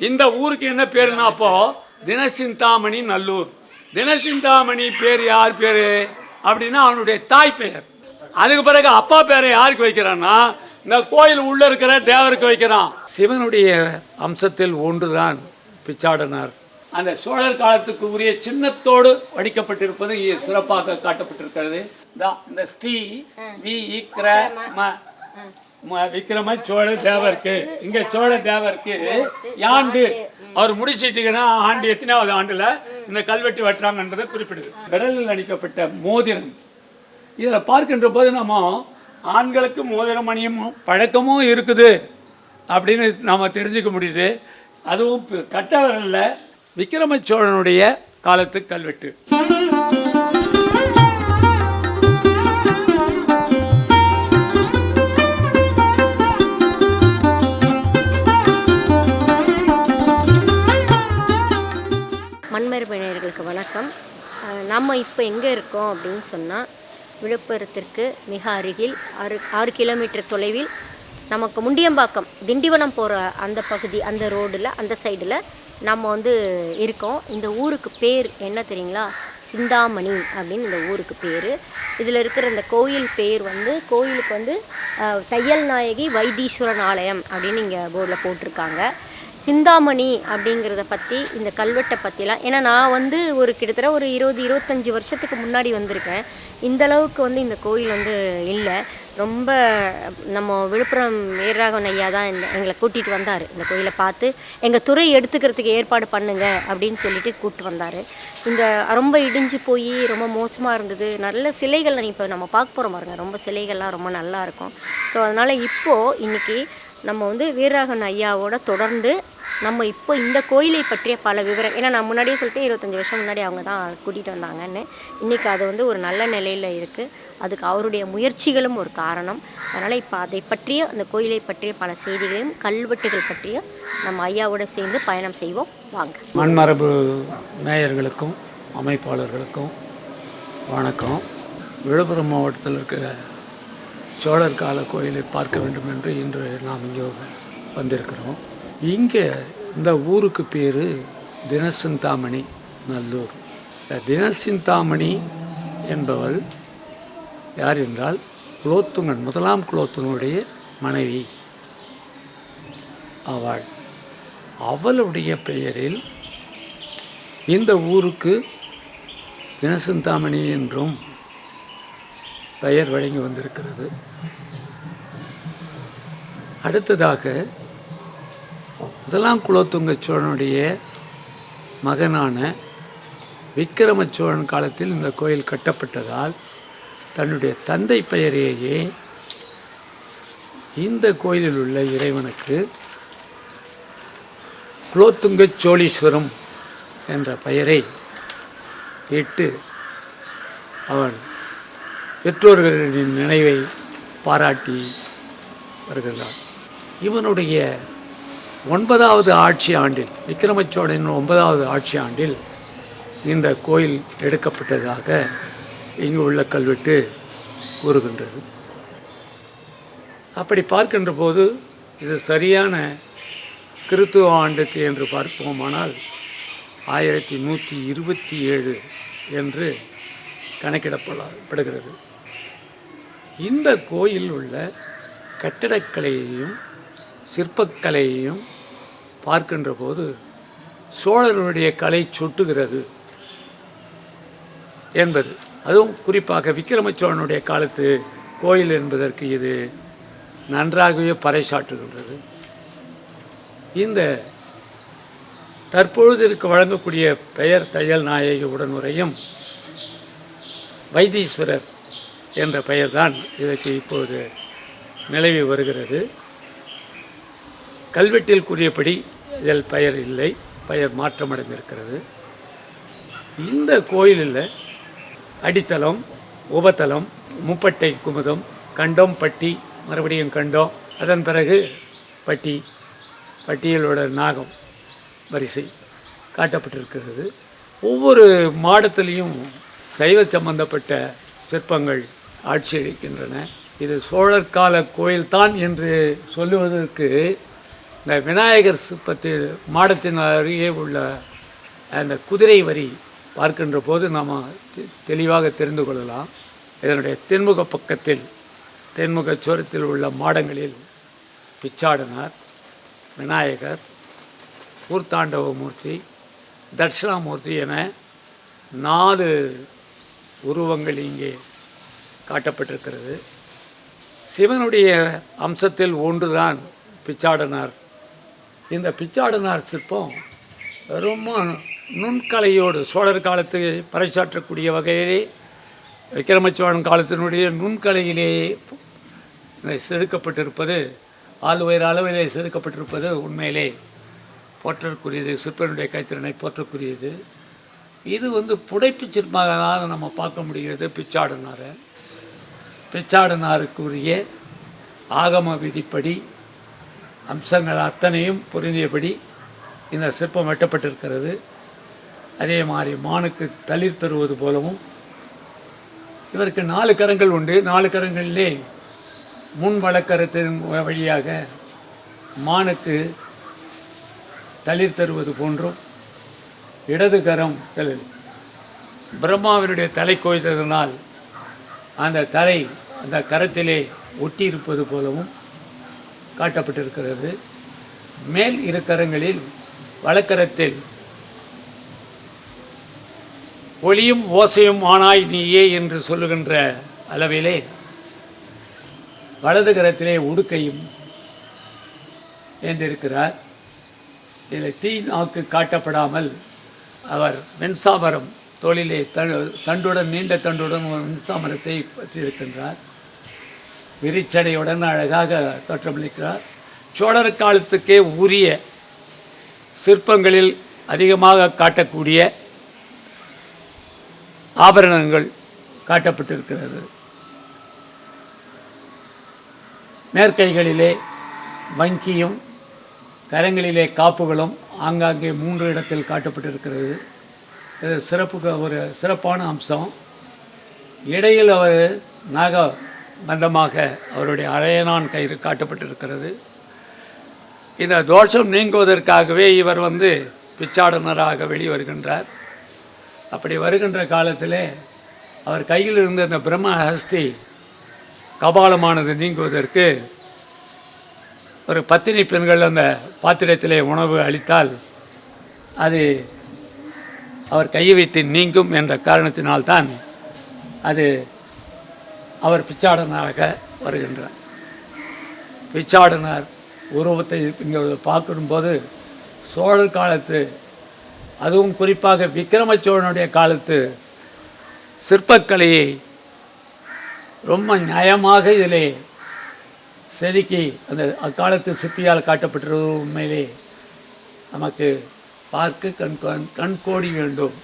இந்த ஊருக்கு என்ன பேருன்னா அப்போ? தினசிந்தாமணி நல்லூர். தினசிந்தாமணி பேர் யார் பேர்? அப்படின்னா அவனுடைய தாய் பெயர். அதுக்கு பிறகு அப்பா பேரை யாருக்கு வைக்கிறான்னா இந்த கோயில் உள்ள இருக்கிற தேவருக்கு வைக்கிறான். சிவனுடைய அம்சத்தில் ஒன்றுதான் பிச்சாடனார். அந்த சோழர் காலத்துக்கு உரிய சின்னத்தோடு வடிக்கப்பட்டிருப்பது சிறப்பாக காட்டப்பட்டிருக்கிறது. இந்தா, ஸ்ரீ வி ம ம- விக்ரம சோழ தேவருக்கு இங்க சோழ தேவருக்கு யாண்டு? அவர் முடிச்சிட்டீங்கன்னா ஆண்டு எத்தனாவது ஆண்டுல இந்த கல்வெட்டு வெட்டுறாங்கன்றதை குறிப்பிடுது. விடலில் அடிக்கப்பட்ட மோதிரம். இதில் பார்க்கின்ற போது நம்ம ஆண்களுக்கு மோதிரம் அணியும் பழக்கமும் இருக்குது அப்படின்னு நாம் தெரிஞ்சுக்க முடியுது. அதுவும் பி- கட்டவரல்ல விக்ரம சோழனுடைய காலத்து கல்வெட்டு. மண்மரபினர்களுக்கு வணக்கம். நம்ம இப்போ எங்கே இருக்கோம் அப்படின்னு சொன்னால் விழுப்புரத்திற்கு மிக அருகில் ஆறு ஆறு கிலோமீட்டர் தொலைவில் நமக்கு முண்டியம்பாக்கம் திண்டிவனம் போகிற அந்த பகுதி அந்த ரோடில் அந்த சைடில் நம்ம வந்து இருக்கோம். இந்த ஊருக்கு பேர் என்ன தெரியுங்களா? சிந்தாமணி அப்படின்னு இந்த ஊருக்கு பேர். இதில் இருக்கிற இந்த கோயில் பேர் வந்து கோயிலுக்கு வந்து தையல் நாயகி வைத்தீஸ்வரன் ஆலயம் அப்படின்னு இங்கே போர்டில் போட்டிருக்காங்க. சிந்தாமணி அப்படிங்கிறத பற்றி இந்த கல்வெட்டை பற்றிலாம் ஏன்னா நான் வந்து ஒரு கிட்டத்தட்ட ஒரு இருபது இருபத்தஞ்சி வருஷத்துக்கு முன்னாடி வந்திருக்கேன். இந்த அளவுக்கு வந்து இந்த கோயில் வந்து இல்லை. ரொம்ப நம்ம விழுப்புரம் வீரராகவன் ஐயா தான் எங்களை கூட்டிகிட்டு வந்தார். இந்த கோயிலை பார்த்து எங்கள் துறை எடுத்துக்கிறதுக்கு ஏற்பாடு பண்ணுங்க அப்படின்னு சொல்லிட்டு கூப்பிட்டு வந்தார். இந்த ரொம்ப இடிஞ்சு போய் ரொம்ப மோசமாக இருந்தது. நல்ல சிலைகள் இப்போ நம்ம பார்க்க போகிறோம் பாருங்க. ரொம்ப சிலைகள்லாம் ரொம்ப நல்லா இருக்கும். ஸோ அதனால் இப்போது இன்னைக்கு நம்ம வந்து வீரராகவன் ஐயாவோட தொடர்ந்து நம்ம இப்போ இந்த கோயிலை பற்றிய பல விவரம் ஏன்னா நான் முன்னாடியே சொல்லிட்டு இருபத்தஞ்சி வருஷம் முன்னாடி அவங்க தான் கூட்டிகிட்டு வந்தாங்கன்னு. இன்றைக்கி அது வந்து ஒரு நல்ல நிலையில் இருக்குது அதுக்கு அவருடைய முயற்சிகளும் ஒரு காரணம். அதனால் இப்போ அதை பற்றிய அந்த கோயிலை பற்றிய பல செய்திகளையும் கல்வெட்டுகள் பற்றியும் நம்ம ஐயாவோட சேர்ந்து பயணம் செய்வோம். வாங்க. மண்மரபு நேயர்களுக்கும் அமைப்பாளர்களுக்கும் வணக்கம். விழுப்புரம் மாவட்டத்தில் இருக்கிற சோழர் கால கோயிலை பார்க்க வேண்டும் என்று இன்று நாம் இங்கே வந்திருக்கிறோம். இங்கே இந்த ஊருக்கு பேர் தினசிந்தாமணி நல்லூர். தினசிந்தாமணி என்பவள் யார் என்றால் குலோத்துங்கன் முதலாம் குலோத்துங்கனுடைய மனைவி அவள். அவளுடைய பெயரில் இந்த ஊருக்கு தினசிந்தாமணி என்றும் பெயர் வழங்கி வந்திருக்கிறது. அடுத்ததாக முதலாம் குலோத்துங்க சோழனுடைய மகனான விக்கிரம சோழன் காலத்தில் இந்த கோயில் கட்டப்பட்டதால் தன்னுடைய தந்தை பெயரையே இந்த கோயிலில் உள்ள இறைவனுக்கு குலோத்துங்க சோழீஸ்வரம் என்ற பெயரை இட்டு அவன் பெற்றோர்களின் நினைவை பாராட்டி வருகிறான். இவனுடைய ஒன்பதாவது ஆட்சி ஆண்டில் விக்ரமச்சோழனின் ஒன்பதாவது ஆட்சி ஆண்டில் இந்த கோயில் எடுக்கப்பட்டதாக இங்கு உள்ள கல்வெட்டு கூறுகின்றது. அப்படி பார்க்கின்ற போது இது சரியான கிறித்துவ ஆண்டுக்கு என்று பார்ப்போமானால் ஆயிரத்தி நூற்றி இருபத்தி ஏழு என்று கணக்கிடப்படப்படுகிறது. இந்த கோயில் உள்ள கட்டடக்கலையையும் சிற்பக்கலையையும் பார்க்கின்ற போது சோழர்களுடைய கலை சுட்டுகிறது என்பது. அதுவும் குறிப்பாக விக்கிரம சோழனுடைய காலத்து கோயில் என்பதற்கு இது நன்றாகவே பறைசாற்றுகின்றது. இந்த தற்பொழுதிற்கு வழங்கக்கூடிய பெயர் தையல் நாயகி உடனுரையும் வைத்தீஸ்வரர் என்ற பெயர்தான் இதற்கு இப்போது நிலவி வருகிறது. கல்வெட்டில் கூறியபடி இதில் பெயர் இல்லை பெயர் மாற்றமடைந்திருக்கிறது. இந்த கோயிலில் அடித்தளம் உபத்தலம் முப்பட்டை குமுதம் கண்டம் பட்டி மறுபடியும் கண்டம் அதன் பிறகு பட்டி பட்டியலோட நாகம் வரிசை காட்டப்பட்டிருக்கிறது. ஒவ்வொரு மாடத்திலையும் சைவ சம்பந்தப்பட்ட சிற்பங்கள் ஆட்சியளிக்கின்றன இது சோழர் கால கோயில்தான் என்று சொல்லுவதற்கு இந்த விநாயகர் சிற்பத்தில் மாடத்தின் அருகே உள்ள அந்த குதிரை வரி பார்க்கின்ற போது நாம் தெ- தெளிவாக தெரிந்து கொள்ளலாம். இதனுடைய தென்முக பக்கத்தில் தென்முக சுவரத்தில் உள்ள மாடங்களில் பிச்சாடனார் விநாயகர் கூர்த்தாண்டவமூர்த்தி தட்சிணாமூர்த்தி என நாலு உருவங்கள் இங்கே காட்டப்பட்டிருக்கிறது. சிவனுடைய அம்சத்தில் ஒன்றுதான் பிச்சாடனார். இந்த பிச்சாடனார் சிற்பம் ரொம்ப நுண்கலையோடு சோழர் காலத்து பறைசாற்றக்கூடிய வகையிலே விக்ரமச்சோழன் காலத்தினுடைய நுண்கலையிலேயே செதுக்கப்பட்டிருப்பது ஆளுவயர் அளவிலே செதுக்கப்பட்டிருப்பது உண்மையிலே போற்றற்குரியது சிற்பனுடைய கைத்திறனை போற்றக்கூடியது இது வந்து புடைப்பு சிற்பமாக நம்ம பார்க்க முடிகிறது பிச்சாடனாரை. பிச்சாடனாருக்குரிய ஆகம விதிப்படி அம்சங்கள் அத்தனையும் பொருந்தியபடி இந்த சிற்பம் வெட்டப்பட்டிருக்கிறது. அதே மாதிரி மானுக்கு தளிர் தருவது போலவும் இவருக்கு நாலு கரங்கள் உண்டு. நாலு கரங்களிலே முன் வழக்கரத்தின் வழியாக மானுக்கு தளிர் தருவது போன்றும் இடது கரம் பிரம்மாவினுடைய தலை கோய்த்ததனால் அந்த தலை அந்த கரத்திலே ஒட்டி இருப்பது போலவும் காட்டப்பட்டிருக்கிறது. மேல் இரு கரங்களில் வலக்கரத்தில் ஒளியும் ஓசையும் ஆனாய் நீயே என்று சொல்லுகின்ற அளவிலே வலது கரத்திலே உடுக்கையும் ஏந்திருக்கிறார். இதில் தீ நாக்கு காட்டப்படாமல் அவர் வெண்சாமரம் தோளிலே த தண்டுடன் நீண்ட தண்டுடன் ஒரு வெண்சாமரத்தை பற்றியிருக்கின்றார். விரிச்சடையுடன் அழகாக தோற்றமளிக்கிறார். சோழர் காலத்துக்கே உரிய சிற்பங்களில் அதிகமாக காட்டக்கூடிய ஆபரணங்கள் காட்டப்பட்டிருக்கிறது. மேற்கைகளிலே வங்கியும் கரங்களிலே காப்புகளும் ஆங்காங்கே மூன்று இடத்தில் காட்டப்பட்டிருக்கிறது. இது சிறப்புக்கு ஒரு சிறப்பான அம்சம். இடையில் அவர் நாக மந்தமாக அவருடைய அரையனான் கயிறு காட்டப்பட்டிருக்கிறது. இந்த தோஷம் நீங்குவதற்காகவே இவர் வந்து பிச்சாடனராக வெளிவருகின்றார். அப்படி வருகின்ற காலத்திலே அவர் கையில் இருந்த அந்த பிரம்ம ஹஸ்தி கபாலமானது நீங்குவதற்கு ஒரு பத்தினி பெண்கள் அந்த பாத்திரத்திலே உணவு அளித்தால் அது அவர் கையை வைத்து நீங்கும் என்ற காரணத்தினால்தான் அது அவர் பிச்சாடனாக வருகின்றார். பிச்சாடனார் உருவத்தை இங்கே பார்க்கும்போது சோழர் காலத்து அதுவும் குறிப்பாக விக்ரம சோழனுடைய காலத்து சிற்பக்கலையை ரொம்ப நியாயமாக இதிலே செதுக்கி அந்த அக்காலத்து சிற்பியால் காட்டப்பட்டிருப்பது உண்மையிலே நமக்கு பார்க்க கண் கண் கண்கோடி வேண்டும்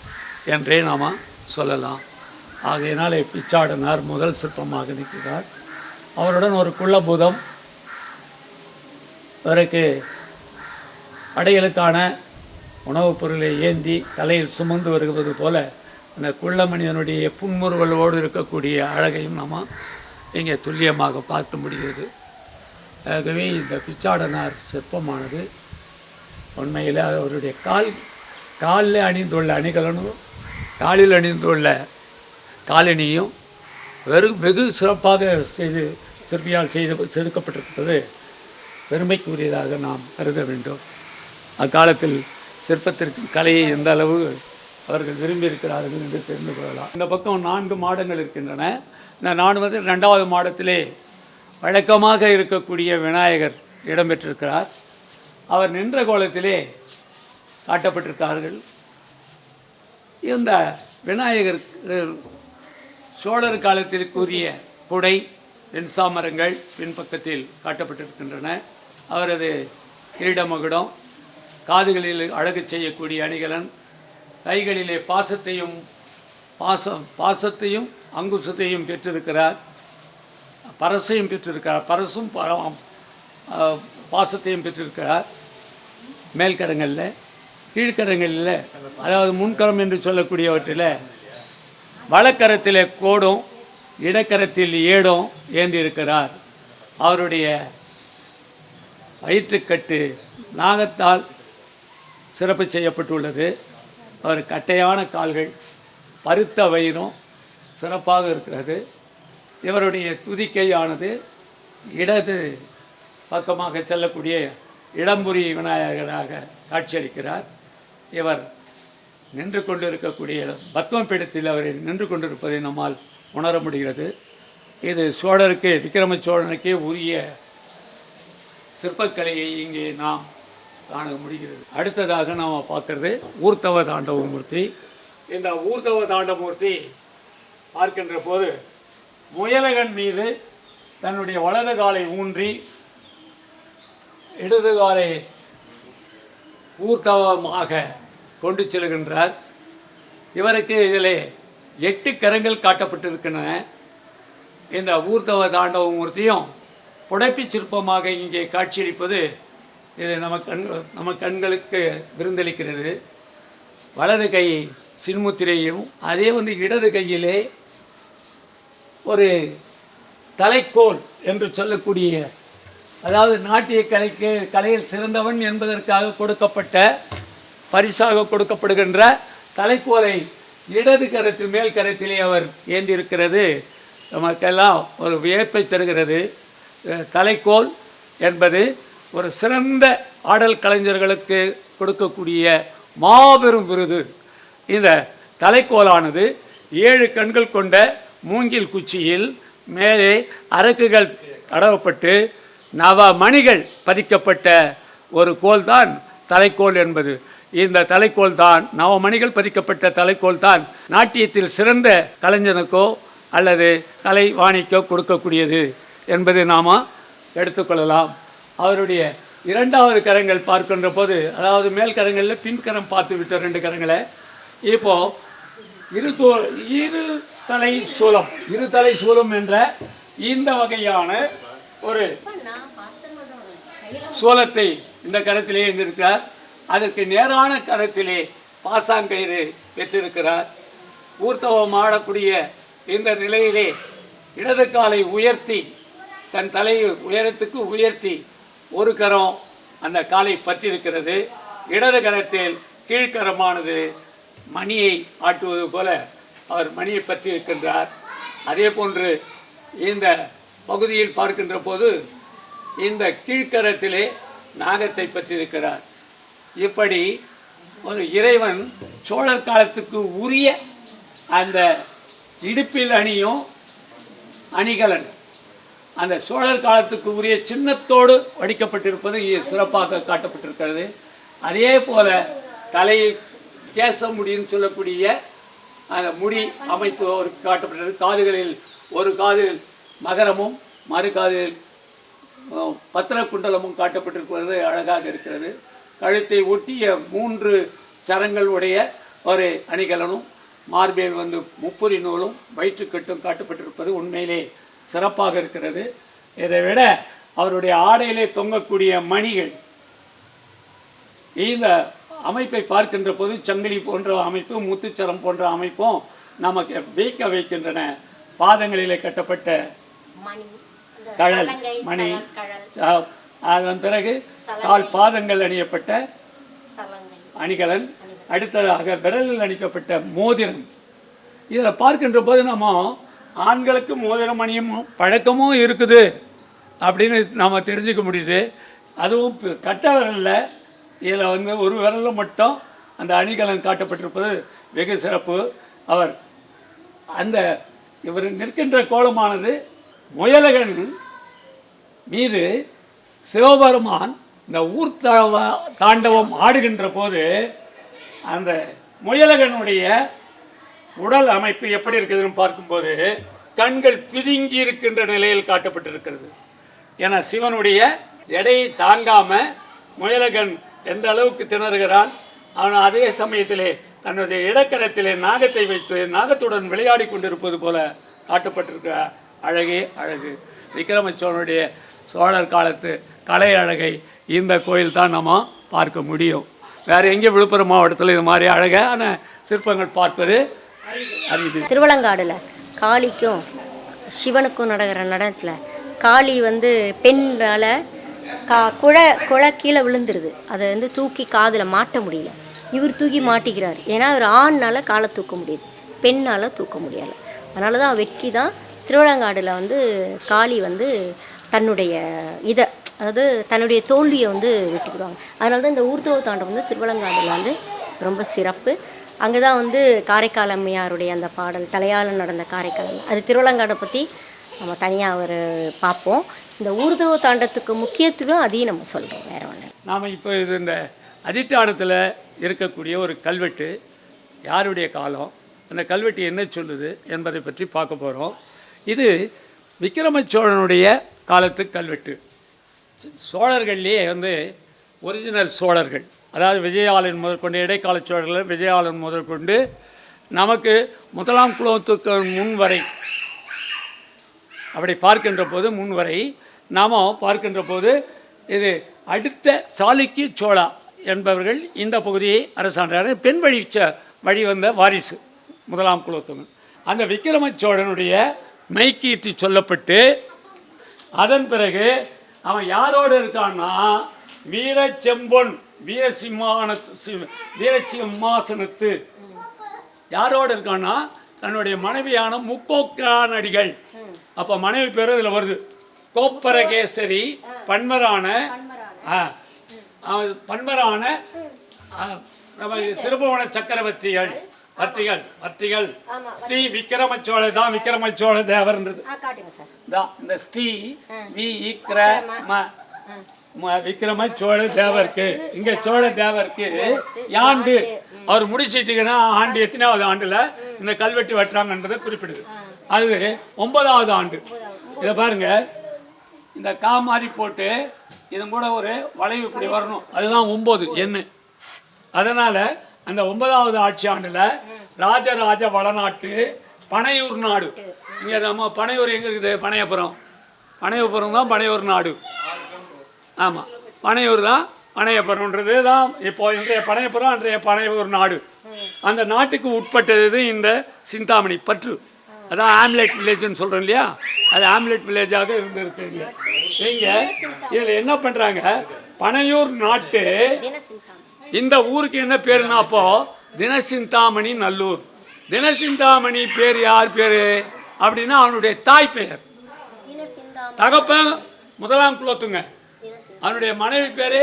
என்றே நாம் சொல்லலாம். ஆகையினாலே பிச்சாடனார் முதல் சிற்பமாக நிற்கிறார். அவருடன் ஒரு குள்ளபூதம் பிறகு அடைகளுக்கான உணவுப் பொருளை ஏந்தி தலையில் சுமந்து வருவது போல அந்த குள்ள மனிதனுடைய புன்முறுவலோடு இருக்கக்கூடிய அழகையும் நாம் இங்கே துல்லியமாக பார்க்க முடிகிறது. ஆகவே இந்த பிச்சாடனார் சிற்பமானது உண்மையில் அவருடைய கால் காலில் அணிந்துள்ள அணிகலனும் காலில் அணிந்துள்ள காலனியும் வெறு வெகு சிறப்பாக செய்து சிற்பியால் செய்து செதுக்கப்பட்டிருப்பது பெருமைக்குரியதாக நாம் கருத வேண்டும். அக்காலத்தில் சிற்பத்திற்கு கலையை எந்த அளவு அவர்கள் விரும்பியிருக்கிறார்கள் என்று தெரிந்து கொள்ளலாம். இந்த பக்கம் நான்கு மாடங்கள் இருக்கின்றன. இந்த நான் வந்து ரெண்டாவது மாடத்திலே வழக்கமாக இருக்கக்கூடிய விநாயகர் இடம்பெற்றிருக்கிறார். அவர் நின்ற கோலத்திலே காட்டப்பட்டிருக்கார்கள் இந்த விநாயகர் சோழர் சோழர் காலத்திற்குரிய குடை வெண்சாமரங்கள் பின்பக்கத்தில் காட்டப்பட்டிருக்கின்றன. அவரது கிரீடமகுடம் காதுகளில் அழகு செய்யக்கூடிய அணிகலன் கைகளிலே பாசத்தையும் பாசம் பாசத்தையும் அங்குசத்தையும் பெற்றிருக்கிறார். பரசையும் பெற்றிருக்கிறார். பரசும் பாசத்தையும் பெற்றிருக்கிறார். மேல்கரங்களில் கீழ்கரங்களில் அதாவது முன்கரம் என்று சொல்லக்கூடியவற்றில் வழக்கரத்தில் கோடும் இடக்கரத்தில் ஏடும் ஏந்தியிருக்கிறார் அவருடைய வயிற்றுக்கட்டு நாகத்தால் சிறப்பு செய்யப்பட்டுள்ளது. அவர் கட்டையான கால்கள் பருத்த வயிறும் சிறப்பாக இருக்கிறது. இவருடைய துதிக்கையானது இடது பக்கமாக செல்லக்கூடிய இடம்புரி விநாயகராக காட்சியளிக்கிறார். இவர் நின்று கொண்டிருக்கக்கூடிய பத்ம பீடத்தில் அவர் நின்று கொண்டிருப்பதை நம்மால் உணர முடிகிறது. இது சோழருக்கு விக்ரம சோழனுக்கே உரிய சிற்பக்கலையை இங்கே நாம் காண முடிகிறது. அடுத்ததாக நாம் பார்க்கறது ஊர்த்தவ தாண்டவமூர்த்தி இந்த ஊர்த்தவ தாண்டவமூர்த்தி பார்க்கின்ற போது முயலகன் மீது தன்னுடைய வலது காலை ஊன்றி இடது காலை ஊர்த்தவமாக கொண்டு செல்கின்றார். இவருக்கு இதிலே எட்டு கரங்கள் காட்டப்பட்டிருக்கின்றன. இந்த ஊர்தவ தாண்டவ மூர்த்தியும் புடைப்புச் சிற்பமாக இங்கே காட்சியளிப்பது இது நம்ம கண் நம்ம கண்களுக்கு விருந்தளிக்கிறது. வலது கை சின்முத்திரையும் அதே வந்து இடது கையிலே ஒரு தலைக்கோல் என்று சொல்லக்கூடிய அதாவது நாட்டிய கலைக்கு கலையில் சிறந்தவன் என்பதற்காக கொடுக்கப்பட்ட பரிசாக கொடுக்கப்படுகின்ற தலைக்கோலை இடது கரத்தில் மேல் கரத்திலே அவர் ஏந்தியிருக்கிறது நமக்கெல்லாம் ஒரு வியப்பை தருகிறது. தலைக்கோல் என்பது ஒரு சிறந்த ஆடல் கலைஞர்களுக்கு கொடுக்கக்கூடிய மாபெரும் விருது. இந்த தலைக்கோலானது ஏழு கண்கள் கொண்ட மூங்கில் குச்சியில் மேலே அரக்குகள் தடவப்பட்டு நவ மணிகள் பதிக்கப்பட்ட ஒரு கோல்தான் தலைக்கோல் என்பது. இந்த தலைக்கோல் தான் நவமணிகள் பதிக்கப்பட்ட தலைக்கோல் தான் நாட்டியத்தில் சிறந்த கலைஞனுக்கோ அல்லது கலைவாணிக்கோ கொடுக்கக்கூடியது என்பதை நாம் எடுத்துக்கொள்ளலாம் அவருடைய இரண்டாவது கரங்கள் பார்க்கின்ற போது அதாவது மேல் கரங்களில் பின்கரம் பார்த்து விட்ட ரெண்டு கரங்களை இப்போ இரு தோ இரு தலை சூலம் இரு தலை சூலம் என்ற இந்த வகையான ஒரு சோளத்தை இந்த கரத்திலே இருந்திருக்கிறார் அதற்கு நேரான கரத்திலே பாசாங்கயிறு பெற்றிருக்கிறார். ஊர்த்தவம் ஆடக்கூடிய இந்த நிலையிலே இடது காலை உயர்த்தி தன் தலையை உயரத்துக்கு உயர்த்தி ஒரு கரம் அந்த காலை பற்றியிருக்கிறது இடது கரத்தில் கீழ்க்கரமானது மணியை ஆட்டுவது போல அவர் மணியை பற்றி இருக்கின்றார் அதே போன்று இந்த பகுதியில் பார்க்கின்ற போது இந்த கீழ்க்கரத்திலே நாகத்தை பற்றியிருக்கிறார். இப்படி ஒரு இறைவன் சோழர் காலத்துக்கு உரிய அந்த இடுப்பில் அணியும் அணிகலன். அந்த சோழர் காலத்துக்கு உரிய சின்னத்தோடு வடிக்கப்பட்டிருப்பது சிறப்பாக காட்டப்பட்டிருக்கிறது. அதே போல தலையை கேச முடின்னு சொல்லக்கூடிய அந்த முடி அமைப்பு ஒரு காட்டப்பட்டது. காதுகளில் ஒரு காதில் மகரமும் மறு காதில் பத்திரக்குண்டலமும் பத்திர குண்டலமும் காட்டப்பட்டிருப்பது அழகாக இருக்கிறது. கழுத்தை ஒட்டிய மூன்று சரங்கள் உடைய ஒரு அணிகலனும் மார்பேல் வந்து முப்புரி நூலும் வயிற்றுக்கட்டும் காட்டப்பட்டிருப்பது உண்மையிலே சிறப்பாக இருக்கிறது. இதை விட அவருடைய ஆடையிலே தொங்கக்கூடிய மணிகள் இந்த அமைப்பை பார்க்கின்ற போது சங்கிலி போன்ற அமைப்பும் முத்துச்சரம் போன்ற அமைப்பும் நமக்கு வைக்க வைக்கின்றன. பாதங்களிலே கட்டப்பட்ட கழல் மணி. அதன் பிறகு கால் பாதங்கள் அணியப்பட்ட அணிகலன். அடுத்ததாக விரலில் அணிக்கப்பட்ட மோதிரம். இதில் பார்க்கின்ற போது நம்ம ஆண்களுக்கு மோதிரம் அணியும் பழக்கமும் இருக்குது அப்படின்னு நம்ம தெரிஞ்சுக்க முடியுது. அதுவும் கட்ட விரலில். இதில் வந்து ஒரு விரலில் மட்டும் அந்த அணிகலன் காட்டப்பட்டிருப்பது வெகு சிறப்பு. அவர் அந்த இவர் நிற்கின்ற கோலமானது முயலகன் மீது சிவபெருமான் இந்த ஊர் தாண்டவம் ஆடுகின்ற போது அந்த முயலகனுடைய உடல் அமைப்பு எப்படி இருக்குதுன்னு பார்க்கும்போது கண்கள் பிதுங்கி இருக்கின்ற நிலையில் காட்டப்பட்டிருக்கிறது. ஏன்னா சிவனுடைய எடையை தாங்காம முயலகன் எந்த அளவுக்கு திணறுகிறான் அவன் அதே சமயத்திலே தன்னுடைய இடக்கரத்திலே நாகத்தை வைத்து நாகத்துடன் விளையாடி கொண்டிருப்பது போல காட்டப்பட்டிருக்கிற அழகே அழகு. விக்ரம சோழனுடைய சோழர் காலத்து கலை அழகை இந்த கோயில் தான் நம்ம பார்க்க முடியும். வேறு எங்கே விழுப்புரம் மாவட்டத்தில் இது மாதிரி அழகான சிற்பங்கள் பார்ப்பது அரிது. திருவலங்காடுல காளிக்கும் சிவனுக்கும் நடக்கிற நடனத்தில் காளி வந்து பெண்ணால் கா குழ குழ கீழே விழுந்துருது. அதை வந்து தூக்கி காதில் மாட்ட முடியல. இவர் தூக்கி மாட்டிக்கிறார். ஏன்னா அவர் ஆண்னால் காலை தூக்க முடியுது பெண்ணால் தூக்க முடியலை. அதனால தான் வெட்கி தான் திருவிழாங்காடில் வந்து காளி வந்து தன்னுடைய இதை அதாவது தன்னுடைய தோல்வியை வந்து வெட்டிக்கிடுவாங்க. அதனால தான் இந்த ஊர்தவ தாண்டம் வந்து திருவலங்காடில் வந்து ரொம்ப சிறப்பு. அங்கே தான் வந்து காரைக்கால் அம்மையாருடைய அந்த பாடல் தலையால் நடந்த காரைக்கால் அது திருவலங்காடை பற்றி நம்ம தனியாக ஒரு பார்ப்போம். இந்த ஊர்தவ தாண்டத்துக்கு முக்கியத்துவம் அதையும் நம்ம சொல்கிறோம் வேறு ஒன்று நாம் இப்போ இது இந்த அதிட்டானத்தில் இருக்கக்கூடிய ஒரு கல்வெட்டு யாருடைய காலம் அந்த கல்வெட்டு என்ன சொல்லுது என்பதை பற்றி பார்க்க போகிறோம் இது விக்ரம சோழனுடைய காலத்து கல்வெட்டு. சோழர்கள்லேயே வந்து ஒரிஜினல் சோழர்கள். அதாவது விஜயாலன் முதற்கொண்டு இடைக்கால சோழர்கள் விஜயாலன் முதற்கொண்டு நமக்கு முதலாம் குலத்துக்கு முன் வரை அப்படி பார்க்கின்ற போது முன்வரை நாம் பார்க்கின்ற போது இது அடுத்த சாளுக்கிய சோழா என்பவர்கள் இந்த பகுதியை அரசாண்டார் பெண் வழி ச- வழி வந்த வாரிசு முதலாம் குலத்தவன் அந்த விக்ரம சோழனுடைய மெய்க்கீர்த்தி சொல்லப்பட்டு அதன் பிறகு அவன் யாரோடு இருக்கான்னா? வீரச்செம்பொன் வீரசிம்மான வீரசிம்மாசனத்து. யாரோடு இருக்கான்னா? தன்னுடைய மனைவியான முக்கோக்கானடிகள். அப்போ மனைவி பேர் இதில் வருது. கோப்பரகேசரி பன்மரான பன்மரான. திருபுவன சக்கரவர்த்திகள். வர்த்திகள் வர்த்திகள் ஸ்ரீ விக்ரம சோழ தான் விக்ரம சோழ தேவர்ன்றது இந்த ஸ்ரீ வி இக்ர ம ம- விக்ரம சோழ தேவருக்கு இங்க சோழ தேவருக்கு யாண்டு? அவர் முடிச்சிட்டுங்கன்னா ஆண்டு எத்தனாவது ஆண்டுல இந்த கல்வெட்டு வெட்டுறாங்கன்றதை குறிப்பிடுது. அது ஒன்பதாவது ஆண்டு. இதை பாருங்க. இந்த கா மாதிரி போட்டு இதன் கூட ஒரு வளைவு இப்படி வரணும். அதுதான் ஒம்பது எண்ணு. அதனால அந்த ஒன்பதாவது ஆட்சி ஆண்டுல ராஜராஜ வளநாட்டு பனையூர் நாடு. இங்க நம்ம பனையூர் எங்க இருக்குது? பனையபுரம். பனையபுரம் தான் பனையூர் நாடு. ஆமா. பனையூர் தான் பனையபுரம்ன்றது தான் இப்போ இன்றைய பனையபுரம் அன்றைய பனையூர் நாடு. அந்த நாட்டுக்கு உட்பட்டது இந்த சிந்தாமணி பற்று. அதான் ஆம்லெட் வில்லேஜ்னு சொல்றோம் இல்லையா? அது ஆம்லெட் வில்லேஜாக இருந்திருக்கு இங்க. இதுல என்ன பண்றாங்க? பனையூர் நாட்டு இந்த ஊருக்கு என்ன பேருனா அப்போ? தினசிந்தாமணி நல்லூர். தினசிந்தாமணி பேர் யார் பேர்? அப்படின்னா அவனுடைய தாய் பெயர். தகப்பன் முதலாம் குலத்துங்க. அவனுடைய மனைவி பேர்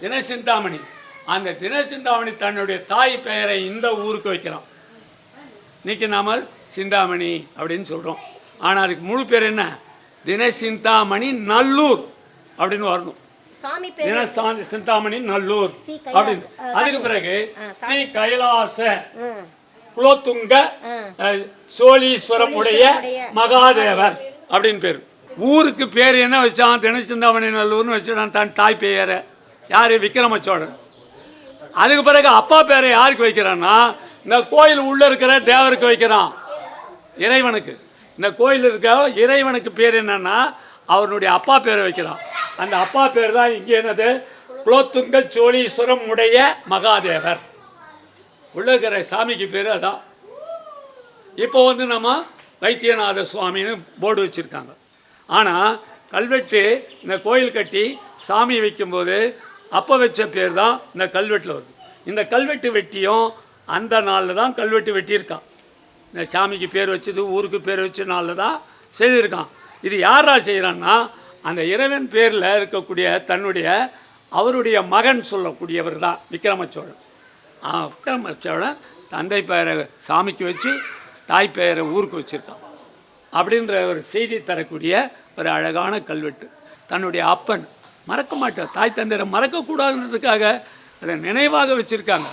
தினசிந்தாமணி. அந்த தினசிந்தாமணி தன்னுடைய தாய் பெயரை இந்த ஊருக்கு வைக்கிறான். இன்னைக்கு நாம சிந்தாமணி அப்படின்னு சொல்கிறோம் ஆனால் அதுக்கு முழு பேர் என்ன? தினசிந்தாமணி நல்லூர் அப்படின்னு வரணும். சாமி பேர் தினசாந்தி சிந்தாமணி நல்லூர். அப்படின்னு. அதுக்கு பிறகு ஸ்ரீ கைலாச குலோத்துங்க சோழீஸ்வரமுடைய சோழீஸ்வரமுடைய மகாதேவர் அப்படின்னு பேர். ஊருக்கு பேர் என்ன வச்சான் தினசிந்தாமணி நல்லூர்னு வச்சுட்டான் தன் தாய் பெயரை. யாரு? விக்ரம சோழன் அதுக்கு பிறகு அப்பா பேரை யாருக்கு வைக்கிறான்னா இந்த கோயில் உள்ள இருக்கிற தேவருக்கு வைக்கிறான். இறைவனுக்கு. இந்த கோயில் இருக்க இறைவனுக்கு பேர் என்னன்னா அவனுடைய அப்பா பேரை வைக்கிறான். அந்த அப்பா பேர் தான் இங்கே என்னது? குலோத்துங்க சோழீஸ்வரம் உடைய மகாதேவர். உள்ளகிற சாமிக்கு பேர் அதான். இப்போ வந்து நம்ம வைத்தியநாத சுவாமின்னு போர்டு வச்சுருக்காங்க. ஆனால் கல்வெட்டு இந்த கோயில் கட்டி சாமி வைக்கும்போது அப்போ வச்ச பேர் தான் இந்த கல்வெட்டில் வருது. இந்த கல்வெட்டு வெட்டியும் அந்த நாளில் தான் கல்வெட்டு வெட்டியிருக்கான். இந்த சாமிக்கு பேர் வச்சது ஊருக்கு பேர் வச்ச நாளில் தான் செய்திருக்கான். இது யாரா செய்கிறான்னா அந்த இறைவன் பேரில் இருக்கக்கூடிய தன்னுடைய அவருடைய மகன் சொல்லக்கூடியவர் தான் விக்ரமச்சோழன் சோழன் சோழன் தந்தை பெயரை சாமிக்கு வச்சு தாய் பெயரை ஊருக்கு வச்சுருக்கான். அப்படின்ற ஒரு செய்தி தரக்கூடிய ஒரு அழகான கல்வெட்டு. தன்னுடைய அப்பன் மறக்க மாட்டார். தாய் தந்தையரை மறக்கக்கூடாதுன்றதுக்காக அதை நினைவாக வச்சுருக்காங்க.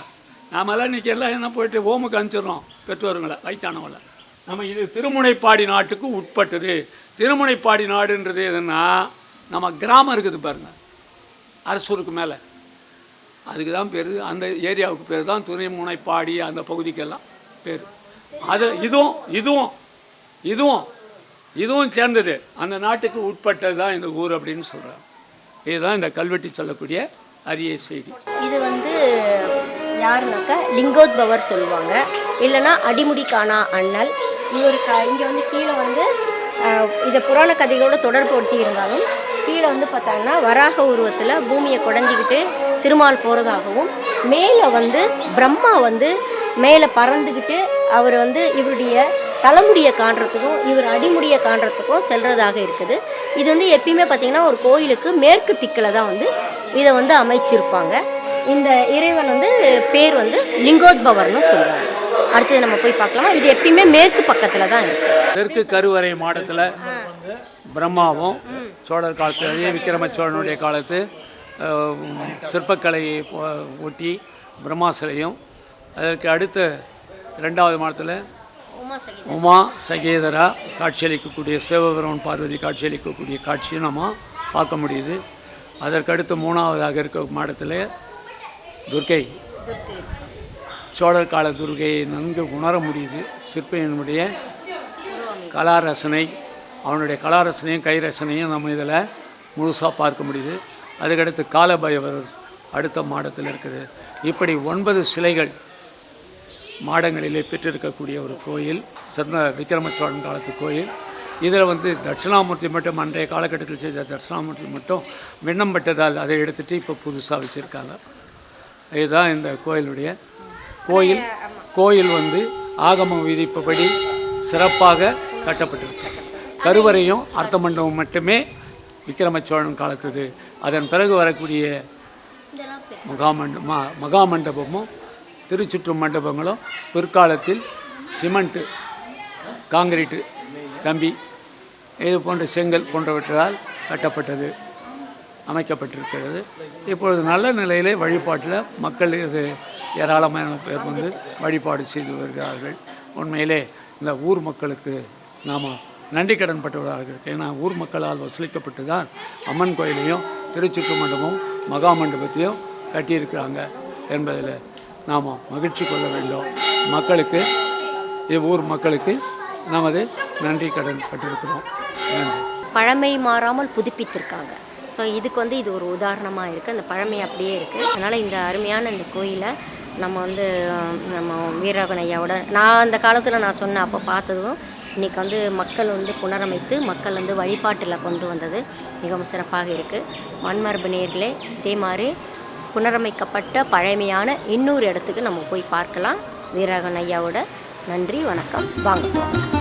நாமெல்லாம் இன்றைக்கி எல்லாம் என்ன போயிட்டு ஓமுக்கு அனுப்பிச்சிடுறோம் பெற்றோருங்களை வயசானவங்களை. நம்ம இது திருமுனைப்பாடி நாட்டுக்கு உட்பட்டது. திருமுனைப்பாடி நாடுன்றது எதுன்னா நம்ம கிராமம் இருக்குது பாருங்கள் அரசூருக்கு மேலே. அதுக்கு தான் பேர். அந்த ஏரியாவுக்கு பேர் தான் துணைமுனைப்பாடி அந்த பகுதிக்கெல்லாம் பேர். அது இதுவும் இதுவும் இதுவும் இதுவும் சேர்ந்தது. அந்த நாட்டுக்கு உட்பட்டது தான் இந்த ஊர் அப்படின்னு சொல்கிறாங்க இதுதான் இந்த கல்வெட்டி சொல்லக்கூடிய அரிய செய்தி. இது வந்து யாருனாக்கா லிங்கோத்பவர் சொல்லுவாங்க. இல்லைன்னா அடிமுடி காணா அண்ணல் இவருக்கு இங்கே வந்து கீழே வந்து இதை புராண கதைகளோட தொடர்புபடுத்தி இருந்தாலும் கீழே வந்து பார்த்தாங்கன்னா வராக உருவத்தில் பூமியை குடஞ்சிக்கிட்டு திருமால் போகிறதாகவும் மேலே வந்து பிரம்மா வந்து மேலே பறந்துக்கிட்டு அவர் வந்து இவருடைய தலைமுடியை காண்றதுக்கும் இவர் அடிமுடியை காண்றதுக்கும் செல்கிறதாக இருக்குது. இது வந்து எப்பயுமே பார்த்திங்கன்னா ஒரு கோயிலுக்கு மேற்கு திக்கில் தான் வந்து இதை வந்து அமைச்சிருப்பாங்க. இந்த இறைவன் வந்து பேர் வந்து லிங்கோத்பவர்னு சொல்லுவாங்க. அடுத்தது நம்ம போய் பார்க்கலாமா. இது எப்பயுமே மேற்கு பக்கத்தில் தான் இருக்கும் தெற்கு கருவறை மாடத்தில் பிரம்மாவும் சோழர் காலத்து விக்ரம சோழனுடைய காலத்து சிற்பக்கலையை ஒட்டி பிரம்மா சிலையும் அதற்கு அடுத்த ரெண்டாவது சகித உமா சகேதரா. காட்சியளிக்கக்கூடிய சிவபெருமன் பார்வதி காட்சியளிக்கக்கூடிய காட்சியும் நம்ம பார்க்க முடியுது. அதற்கடுத்து மூணாவதாக இருக்க மாடத்தில் துர்க்கை. சோழர் கால துர்கையை நன்கு உணர முடியுது. சிற்பியினுடைய கலாரசனை அவனுடைய கலாரசனையும் கைரசனையும் நம்ம இதில் முழுசாக பார்க்க முடியுது. அதுக்கடுத்து காலபைரவர் அடுத்த மாடத்தில் இருக்குது இப்படி ஒன்பது சிலைகள் மாடங்களிலே பெற்றிருக்கக்கூடிய ஒரு கோயில் சிறந்த விக்ரம சோழன் காலத்து கோயில். இதில் வந்து தட்சிணாமூர்த்தி மட்டும் அன்றைய காலகட்டத்தில் செய்த தட்சிணாமூர்த்தி மட்டும் விண்ணம் பட்டதால் அதை எடுத்துட்டு இப்போ புதுசாக வச்சுருக்காங்க. இதுதான் இந்த கோயிலுடைய கோயில் கோயில் வந்து ஆகம விதிப்பபடி சிறப்பாக கட்டப்பட்டிருக்கு. கருவறையும் அர்த்த மண்டபம் மட்டுமே விக்ரம சோழன் காலத்துது. அதன் பிறகு வரக்கூடிய மகாமண்ட மகாமண்டபமும் திருச்சுற்று மண்டபங்களும் பிற்காலத்தில் சிமெண்ட்டு காங்கிரீட்டு கம்பி இது போன்ற செங்கல் போன்றவற்றால் கட்டப்பட்டது அமைக்கப்பட்டிருக்கிறது. இப்பொழுது நல்ல நிலையிலே வழிபாட்டில் மக்கள் இது ஏராளமான பேர் வந்து வழிபாடு செய்து வருகிறார்கள். உண்மையிலே இந்த ஊர் மக்களுக்கு நாம் நன்றி கடன் பட்டவர்களாக ஏன்னா ஊர் மக்களால் வசூலிக்கப்பட்டு தான் அம்மன் கோயிலையும் திருச்சுற்று மண்டபம் மகா மண்டபத்தையும் கட்டியிருக்கிறாங்க என்பதில் நாம் மகிழ்ச்சி கொள்ள வேண்டும். மக்களுக்கு இவ்வூர் மக்களுக்கு நமது நன்றி கடன் பட்டிருக்கிறோம். நன்றி. பழமை மாறாமல் புதுப்பித்திருக்காங்க. ஸோ இதுக்கு வந்து இது ஒரு உதாரணமாக இருக்குது அந்த பழமை அப்படியே இருக்குது அதனால் இந்த அருமையான இந்த கோயிலை நம்ம வந்து நம்ம வீரராகவன் ஐயாவோட நான் அந்த காலத்தில் நான் சொன்னேன் அப்போ பார்த்ததும் இன்றைக்கி வந்து மக்கள் வந்து புனரமைத்து மக்கள் வந்து வழிபாட்டில் கொண்டு வந்தது மிகவும் சிறப்பாக இருக்குது மண்மரபு நேர்களே இதே மாதிரி புனரமைக்கப்பட்ட பழமையான இன்னொரு இடத்துக்கு நம்ம போய் பார்க்கலாம். வீரராகவன் ஐயாவோட நன்றி வணக்கம். வாங்க. போகலாம்